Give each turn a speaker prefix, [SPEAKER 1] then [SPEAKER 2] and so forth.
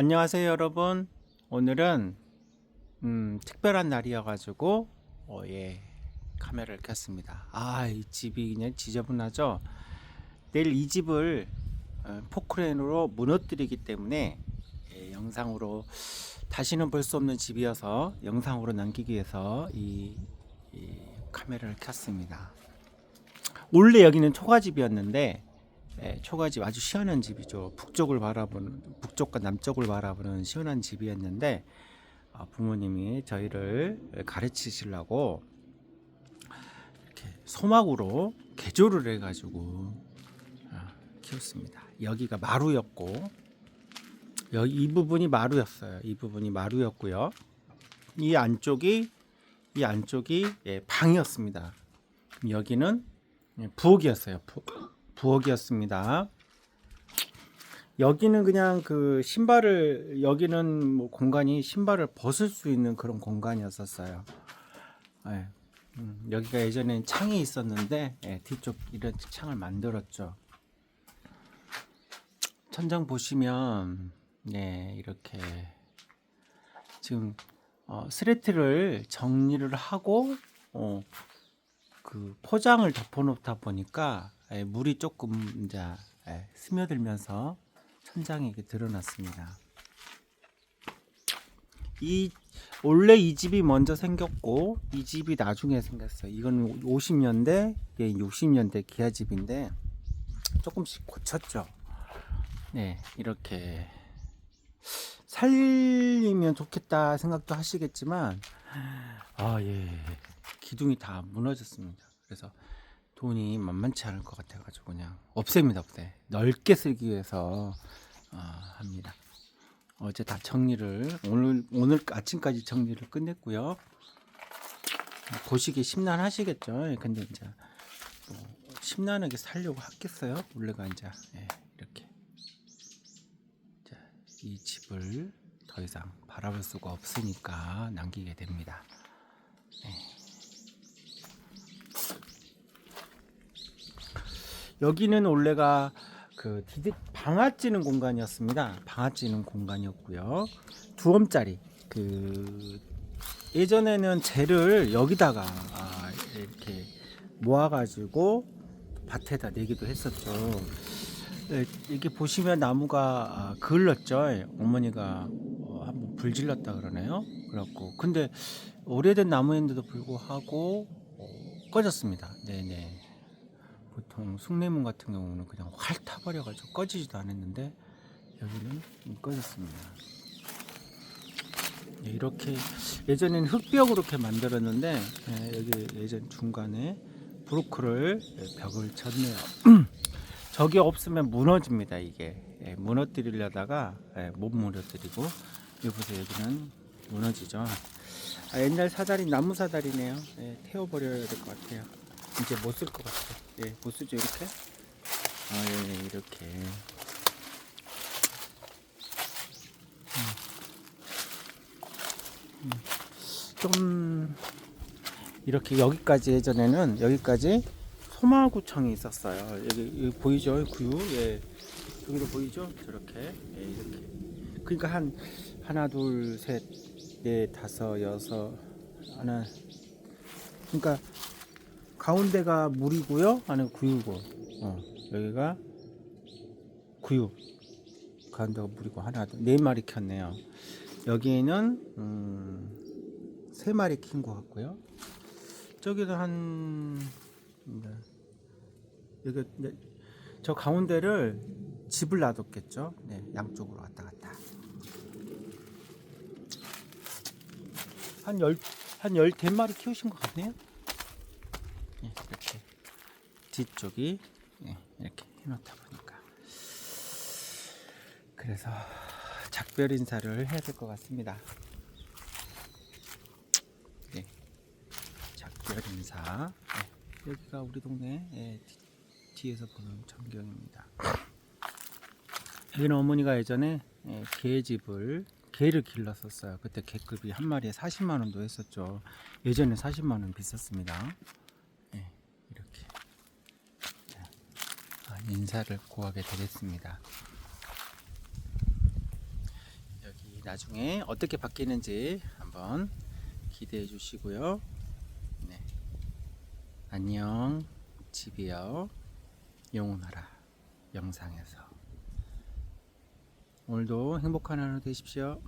[SPEAKER 1] 안녕하세요 여러분. 오늘은 음, 특별한 날이어가지고 어, 예 카메라를 켰습니다. 아 이 집이 그냥 지저분하죠? 내일 이 집을 어, 포크레인으로 무너뜨리기 때문에 예, 영상으로 다시는 볼 수 없는 집이어서 영상으로 남기기 위해서 이, 이 카메라를 켰습니다. 원래 여기는 초가집이었는데 예, 초가집 아주 시원한 집이죠. 북쪽을 바라보는 북쪽과 남쪽을 바라보는 시원한 집이었는데 어, 부모님이 저희를 가르치시려고 이렇게 소막으로 개조를 해가지고 어, 키웠습니다. 여기가 마루였고 여기 이 부분이 마루였어요. 이 부분이 마루였고요. 이 안쪽이 이 안쪽이 예, 방이었습니다. 여기는 예, 부엌이었어요. 부, 부엌이었습니다. 여기는 그냥 그 신발을 여기는 뭐 공간이 신발을 벗을 수 있는 그런 공간이었었어요. 예. 음, 여기가 예전엔 창이 있었는데 예, 뒤쪽 이런 창을 만들었죠. 천장 보시면 네 이렇게 지금 어, 스레트를 정리를 하고 어, 그 포장을 덮어놓다 보니까 예, 물이 조금 이제 예, 스며들면서 천장이 드러났습니다. 이 원래 이 집이 먼저 생겼고 이 집이 나중에 생겼어요. 이건 50년대, 이게 60년대 기아 집인데 조금씩 고쳤죠. 네, 이렇게 살리면 좋겠다 생각도 하시겠지만 아 예, 기둥이 다 무너졌습니다. 그래서 돈이 만만치 않을 것 같아가지고 그냥 없앱니다, 없애. 넓게 쓰기 위해서 어, 합니다. 어제 다 정리를 오늘 오늘 아침까지 정리를 끝냈고요. 보시기 심란하시겠죠. 예, 근데 이제 뭐 심란하게 살려고 하겠어요. 원래가 이제 예, 이렇게 자, 이 집을 더 이상 바라볼 수가 없으니까 남기게 됩니다. 여기는 원래가 그 디디 방아 찌는 공간이었습니다. 방아 찌는 공간이었고요. 두엄짜리 그 예전에는 재를 여기다가 아, 이렇게 모아가지고 밭에다 내기도 했었죠. 네, 이렇게 보시면 나무가 아, 그을렀죠. 어머니가 어, 한번 불질렀다 그러네요. 그렇고 근데 오래된 나무인데도 불구하고 어, 꺼졌습니다. 네네. 보통 숭례문 같은 경우는 그냥 활 타버려가지고 꺼지지도 않았는데 여기는 꺼졌습니다. 네, 이렇게 예전에는 흙벽으로 이렇게 만들었는데 예, 여기 예전 중간에 브로크를 예, 벽을 쳤네요. 저게 없으면 무너집니다 이게 예, 무너뜨리려다가 예, 못 무너뜨리고 여기 보세요 여기는 무너지죠. 아, 옛날 사다리 나무 사다리네요. 예, 태워버려야 될 것 같아요. 이제 못 쓸 것 같아요. 예, 못 쓰죠 이렇게. 아, 예, 예, 이렇게. 음. 음. 좀 이렇게 여기까지 예전에는 여기까지 소마구청이 있었어요. 여기, 여기 보이죠? 구유. 예. 여기도 보이죠? 저렇게. 예, 이렇게. 그러니까 한 하나, 둘, 셋, 넷, 다섯, 여섯, 하나. 그러니까 가운데가 물이고요. 안에 구유고. 어, 여기가 구유. 가운데가 물이고 하나, 둘, 네 마리 켰네요. 여기는 음, 세 마리 킨 것 같고요. 저기도 한 네. 여기 네, 저 가운데를 집을 놔뒀겠죠. 네, 양쪽으로 왔다 갔다. 한 열, 한 열댓 마리 키우신 것 같네요. 예, 이렇게 뒤쪽이 예, 이렇게 해놓다 보니까 그래서 작별 인사를 해야 될 것 같습니다. 예, 작별 인사. 예, 여기가 우리 동네 예, 뒤- 뒤에서 보는 전경입니다. 여기는 어머니가 예전에 예, 개집을 개를 길렀었어요. 그때 개급이 한 마리에 40만 원도 했었죠. 예전에 40만 원 비쌌습니다. 예, 이렇게 자, 아, 인사를 구하게 되겠습니다. 나중에 어떻게 바뀌는지 한번 기대해 주시고요. 네. 안녕 집이요 영원하라 영상에서 오늘도 행복한 하루 되십시오.